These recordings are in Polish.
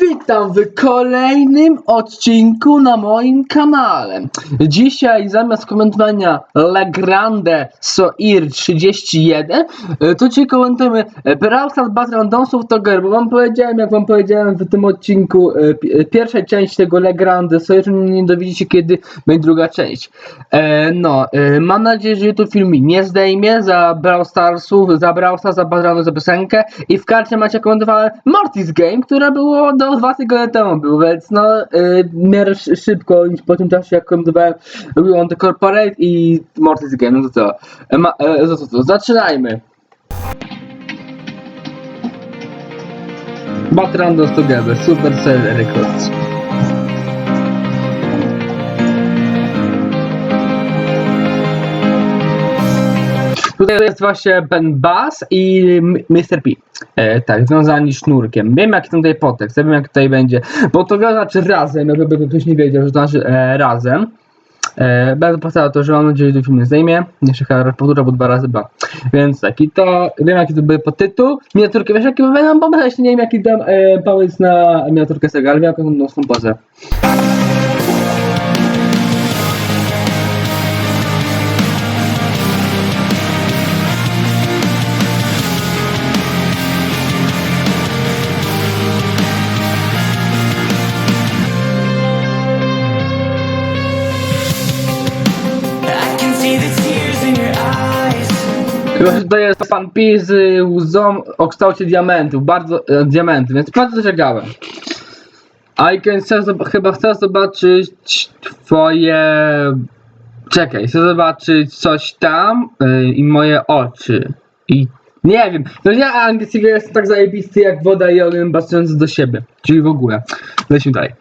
Witam w kolejnym odcinku na moim kanale. Dzisiaj zamiast komentowania Le Grande Soir 31, e, to dzisiaj komentujemy Brawl Stars Battle Randonsów Toger, bo wam powiedziałem, jak wam powiedziałem w tym odcinku e, pi- pierwszej części tego Le Grande Soir, nie dowiedzicie kiedy będzie druga część. E, No, e, mam nadzieję, że YouTube film mi nie zdejmie za Brawl Starsów, za Brawl za Battle za piosenkę i w karcie macie komentowałem Mortis Game, które było do dwa tygodnie temu był, więc no y, w miarę szy- szybko niż po tym czasie jak komentowałem robiłem The Corporate i Mortis Game, no to co, e, ma, e, to, to, to, zaczynajmy. Bat Randos Together, Supercell Records. Tutaj jest właśnie Ben Bass i Mr. P. E, tak, związani sznurkiem. Wiem jaki tutaj podtekst, ja wiem jak tutaj będzie. Bo to znaczy razem, jakby ktoś nie wiedział, że to znaczy e, razem. E, bardzo to, że mam nadzieję, że film nie zdejmie. Jeszcze chyba powtórza, bo dwa razy dwa. Więc tak, i to wiem jaki to był podtytuł. Miniaturkę, wiesz jaki będą pomysł, jeszcze nie wiem jaki dam e, pomysł na miniaturkę z ale wiem jaką tą pozę. To jest pan Pi z łzą o kształcie diamentów, bardzo, e, diamenty, więc bardzo czekałem. I can chcę, chyba chcę zobaczyć twoje... Czekaj, chcę zobaczyć coś tam e, i moje oczy. I nie wiem, no ja angielskiego jest tak zajebisty jak woda i ogień pasujący do siebie. Czyli w ogóle. Lecimy dalej.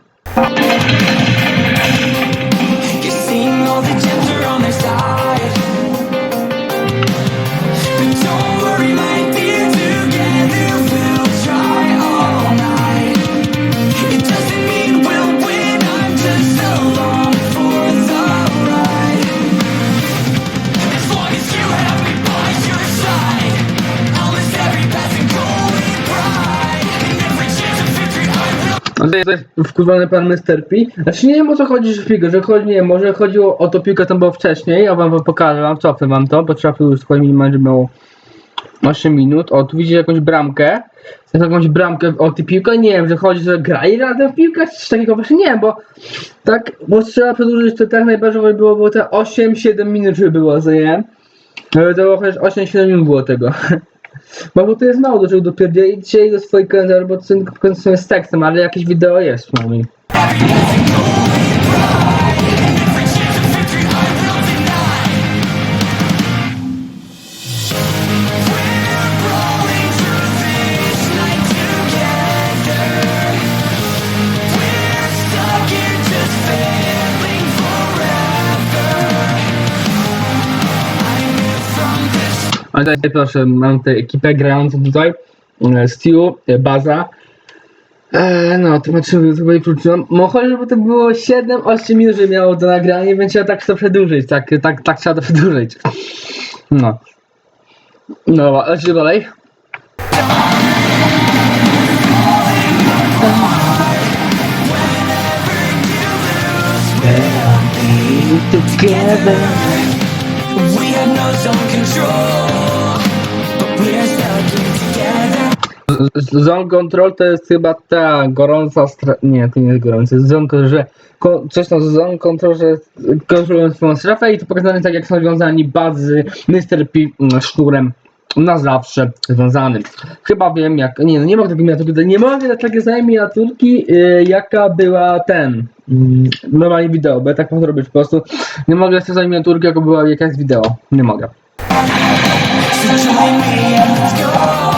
To jest wkurwiony pan Mr. P. Znaczy nie wiem o co chodzi że piłkę, że chodzi, nie może chodziło o to piłkę, to było wcześniej, ja wam pokażę, wam cofnę wam to, bo trzeba już swoje minimalnie było 8 minut. O, tu widzicie jakąś bramkę, jest jakąś bramkę o tę piłkę, nie wiem, że chodzi, że grali razem w piłkę, czy takiego właśnie nie bo tak, bo trzeba przedłużyć to tak najbardziej, żeby było, było te 8-7 minut, żeby było, co nie? To było chociaż 8-7 minut było tego. Bo to jest mało do czego dopierdzielić dzisiaj do swoich komentarzy, bo tylko końcu z tekstem, ale jakieś wideo jest przynajmniej. Tutaj proszę, mam tę ekipę grającą tutaj. e, e, Baza. E, no, to znaczy sobie krótko. Może, żeby to było 7-8 minut, żeby miało do nagrania, więc ja tak chcę przedłużyć. Tak, tak, tak trzeba to przedłużyć. No. No, dobra, lecimy dalej. Together. We have no zone control, Zone Control to jest chyba ta gorąca stra... Nie, to nie jest gorący. Zone Control, że ko... coś tam z Zone Control, że kontrolują swoją strefę i to pokazane tak jak są związani bazy Mr. P mm, sznurem na zawsze związanym. Chyba wiem jak... Nie, no nie mogę takiej miniaturki, nie mogę dać takie samej miniaturki yy, jaka była ten... Yy, normalnie wideo, bo ja tak mogę robić po prostu. Nie mogę dać takiej miniaturki jaka była jakaś wideo. Nie mogę. So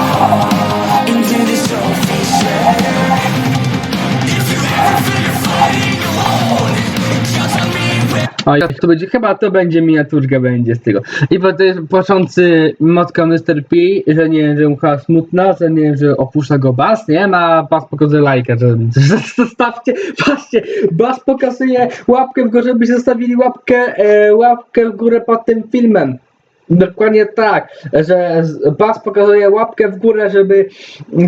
me with O, jak to będzie, chyba to będzie miniaturka będzie z tego. I po to jest płaczący motka Mr. P, że nie wiem, że mu smutna, że nie wiem, że opuszcza go Bas, nie? Ma Bas pokazuje lajkę, że, że zostawcie, patrzcie, Bas pokazuje łapkę w górę, żebyście zostawili łapkę, e, łapkę w górę pod tym filmem. Dokładnie tak, że Bas pokazuje łapkę w górę, żeby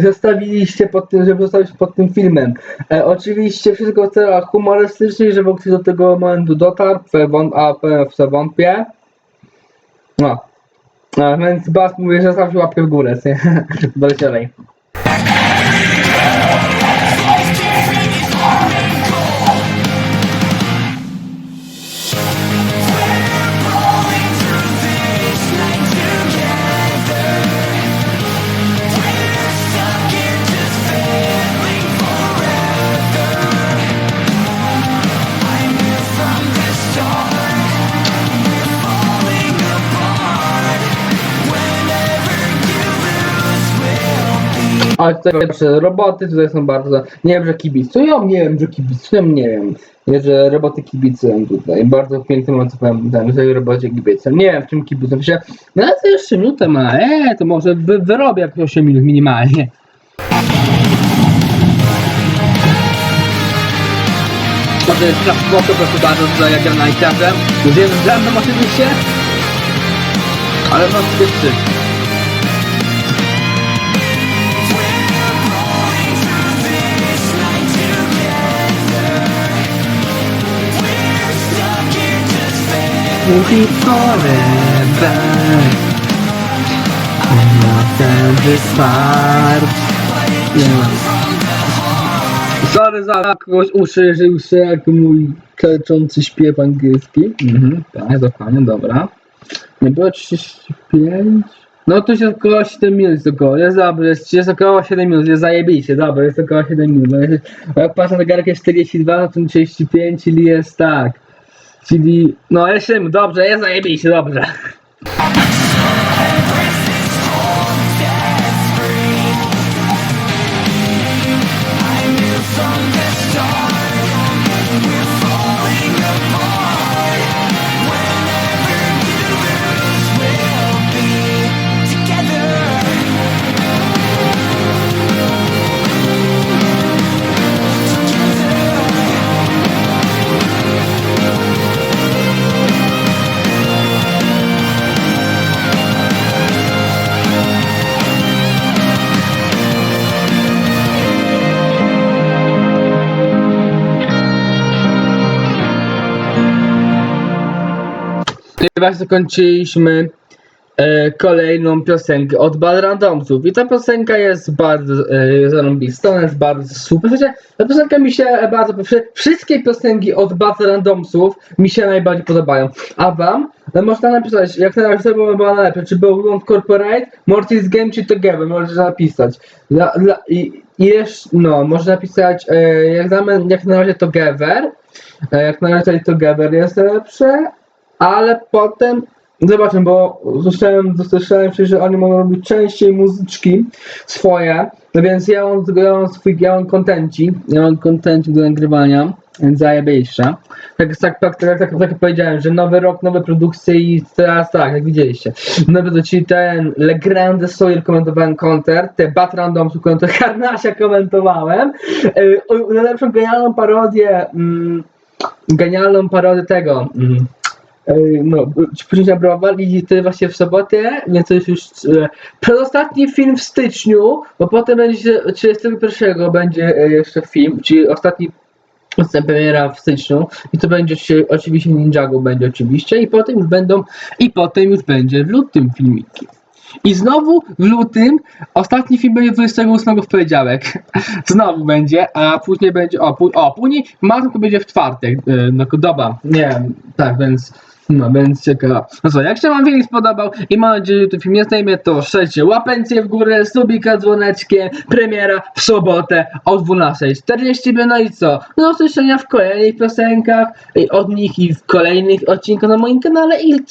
zostawiliście pod tym, żeby zostawić pod tym filmem. E, oczywiście wszystko w celach humorystycznych, żeby ktoś do tego momentu dotarł, a w co wątpię. No. A, więc Bas mówi, że zostawcie łapkę w górę? Dalej Ale tutaj proszę, roboty tutaj są bardzo. Nie wiem, że kibicują, nie wiem, że kibicują, nie wiem. Nie, że roboty kibicują tutaj. Bardzo pięknym odsłowem ten, że robocie kibicują. Nie wiem, w czym kibicują. Myślę, no to jeszcze minutę ma, eee, to może wy, wyrobię jakieś 8 minut minimalnie. To jest spoko, proszę bardzo, tutaj jak gram na gitarze. Już jest ze mną oczywiście, ale no 3 will be forever. I'm not very smart. Yeah. Sorry za kogoś uszerzył się jak mój kleczący śpiew angielski. Mhm, tak, dokładnie, dobra. Nie było 35? No to jest około 7 minut około, jest dobre, jest, jest około 7 minut, jest zajebiście, dobra, jest około 7 minut. No, jak patrzę na garkę 42, no to 35, czyli jest tak. Czyli, no 7, dobrze, jest zajebiście, dobrze. Właśnie zakończyliśmy e, kolejną piosenkę od Bad Randomsów. I ta piosenka jest bardzo e, zarąbista, ona jest bardzo super. Wiecie, ta piosenka mi się bardzo wszy- Wszystkie piosenki od Bad Randomsów mi się najbardziej podobają. A wam? No można napisać, jak na razie to była najlepiej, czy był Beyond Corporate, Mortis Game czy Together, możecie napisać. I, i jeszcze, no, można napisać, e, jak, na, jak na razie Together, e, jak na razie Together jest lepsze, ale potem zobaczę, bo słyszałem, słyszałem się, że oni mogą robić częściej muzyczki swoje, no więc ja mam, ja mam swój, ja mam kontencik, ja mam kontencik do nagrywania, więc zajebiście. Tak, tak, tak, tak, tak, tak powiedziałem, że nowy rok, nowe produkcje i teraz tak, jak widzieliście. Nowy, czyli ten Le Grande Sawyer komentowałem koncert, te Bat Randoms, to Harnasia komentowałem, yy, najlepszą genialną parodię, mm, genialną parodię tego. Mm, No, później na browar i to właśnie w sobotę, więc to jest już e, przedostatni film w styczniu, bo potem będzie 31 będzie e, jeszcze film, czyli ostatni premiera w styczniu i to będzie się, oczywiście Ninjago będzie oczywiście i potem już będą i potem już będzie w lutym filmiki. I znowu w lutym ostatni film będzie 28 w poniedziałek. Znowu będzie, a później będzie. O, o później to będzie w czwartek. Yy, no dobra, nie tak, więc. No, więc ciekawa. No co, jak się wam film spodobał i mam nadzieję, że ten film jest najmniej, to szedźcie łapencję w górę, subika dzwoneczkiem, premiera w sobotę o 12.40, no i co? Do usłyszenia w kolejnych piosenkach, od nich i w kolejnych odcinkach na moim kanale i